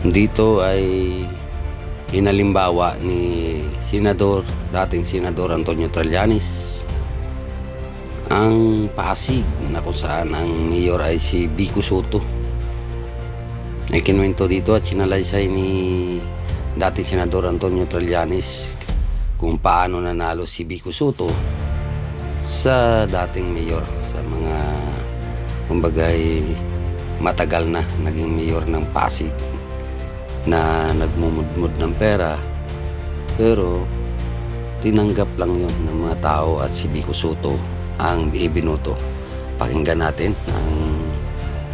Dito ay inalimbawa ni Senador, dating Senador Antonio Trillanes ang Pasig na kung saan ang mayor ay si Vico Soto. Ay kinuwento dito at sinalaysay ni dating Senador Antonio Trillanes kung paano nanalo si Vico Soto sa dating mayor sa mga kumbagay matagal na naging mayor ng Pasig na nagmumudmud ng pera pero tinanggap lang yon ng mga tao at si Vico Soto ang ibinoto pakinggan natin ang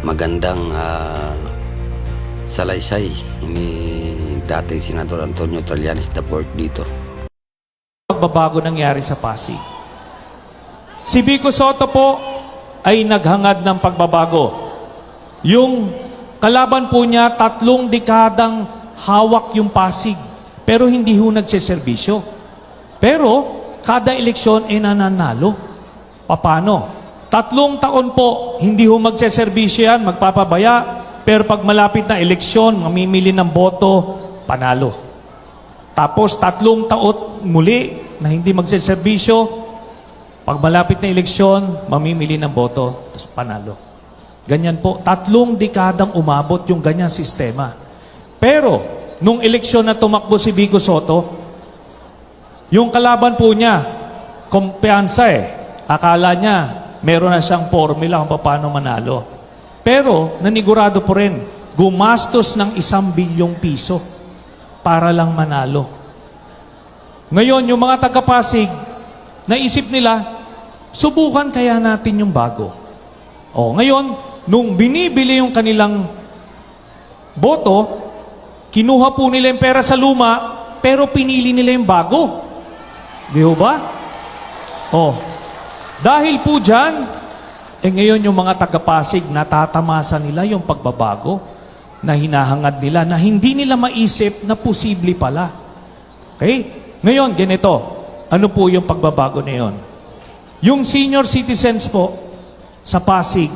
magandang ah, salaysay ni dating Senador Antonio Trillanes IV dito pagbabago nangyari sa Pasig. Si Vico Soto po ay naghangad ng pagbabago. Yung kalaban po niya, tatlong dekadang hawak yung Pasig. Pero hindi ho nagsiservisyo. Pero kada eleksyon ay nananalo. Paano? Tatlong taon po, hindi ho magsiservisyo yan, magpapabaya. Pero pag malapit na eleksyon, mamimili ng boto, panalo. Tapos tatlong taon muli na hindi magseserbisyo, pag malapit na eleksyon, mamimili ng boto, tapos panalo. Ganyan po, tatlong dekadang umabot yung ganyan sistema. Pero, nung eleksyon na tumakbo si Vico Soto, yung kalaban po niya, kumpiyansa eh. Akala niya, meron na siyang formula kung paano manalo. Pero, nanigurado po rin, gumastos ng isang bilyong piso para lang manalo. Ngayon, yung mga taga-Pasig, naisip nila, subukan kaya natin yung bago. O, ngayon, nung binibili yung kanilang boto, kinuha po nila yung pera sa luma, pero pinili nila yung bago. Di ho ba? O, dahil po dyan, eh ngayon yung mga taga-Pasig, natatamasa nila yung pagbabago na hinahangad nila na hindi nila maisip na posible pala. Okay? Ngayon, ganito. Ano po yung pagbabago na yun? Yung senior citizens po sa Pasig,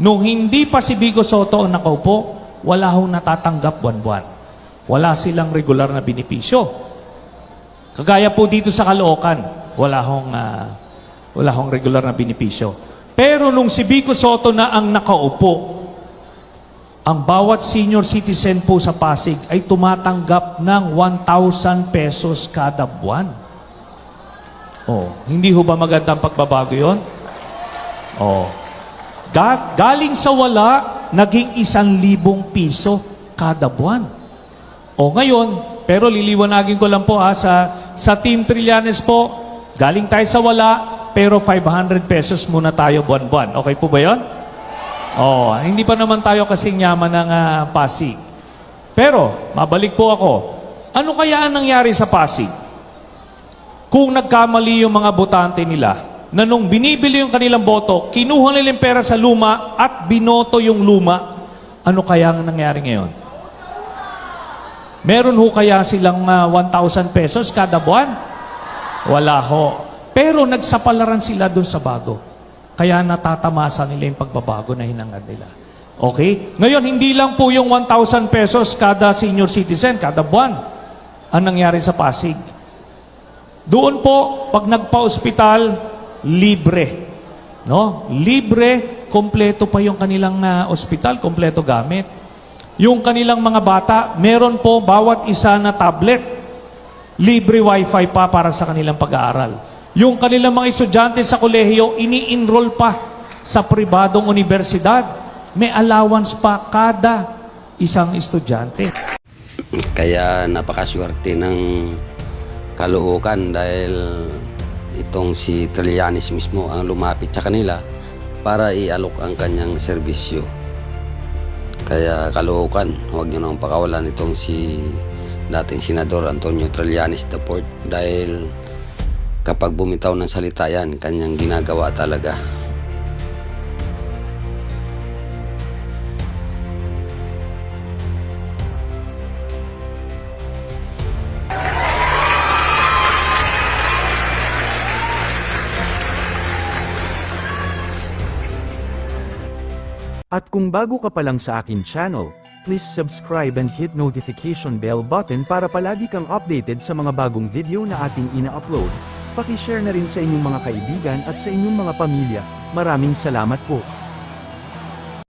nung hindi pa si Bigo Soto ang nakaupo, wala hong natatanggap buwan-buwan. Wala silang regular na benepisyo. Kagaya po dito sa Caloocan, wala hong, ah, wala hong regular na benepisyo. Pero nung si Bico Soto na ang nakaupo, ang bawat senior citizen po sa Pasig ay tumatanggap ng 1,000 pesos kada buwan. Oh, hindi ho ba magandang pagbabago yon? Oh. Ga- galing sa wala, naging isang libong piso kada buwan. O ngayon, pero liliwanagin ko lang po ha, sa, sa Team Trillanes po, galing tayo sa wala, pero 500 pesos muna tayo buwan-buwan. Okay po ba yon? Oh, hindi pa naman tayo kasing yaman ng ah, Pasig. Pero, mabalik po ako. Ano kaya ang nangyari sa Pasig? Kung nagkamali yung mga botante nila, na nung binibili yung kanilang boto, kinuha nila yung pera sa luma at binoto yung luma, ano kaya ang nangyari ngayon? Meron ho kaya silang ah, 1,000 pesos kada buwan? Wala ho. Pero nagsapalaran sila doon sa bago. Kaya natatamasa nila yung pagbabago na hinangad nila. Okay? Ngayon, hindi lang po yung 1,000 pesos kada senior citizen, kada buwan, ang nangyari sa Pasig. Doon po, pag nagpa-ospital, libre. No? Libre, kompleto pa yung kanilang ah, ospital, kompleto gamit. Yung kanilang mga bata, meron po bawat isa na tablet. Libre wifi pa para sa kanilang pag-aaral. Yung kanilang mga estudyante sa kolehiyo, ini-enroll pa sa pribadong universidad. May allowance pa kada isang estudyante. Kaya napakaswerte ng Caloocan dahil itong si Trillanes mismo ang lumapit sa kanila para ialok ang kanyang serbisyo. Kaya Caloocan, huwag niyo nang pakawalan itong si dating Senador Antonio Trillanes IV dahil kapag bumitaw ng salita yan, kanyang ginagawa talaga. At kung bago ka pa lang sa akin channel, Please subscribe and hit notification bell button para palagi kang updated sa mga bagong video na ating ina-upload. Pakishare na rin sa inyong mga kaibigan at sa inyong mga pamilya. Maraming salamat po.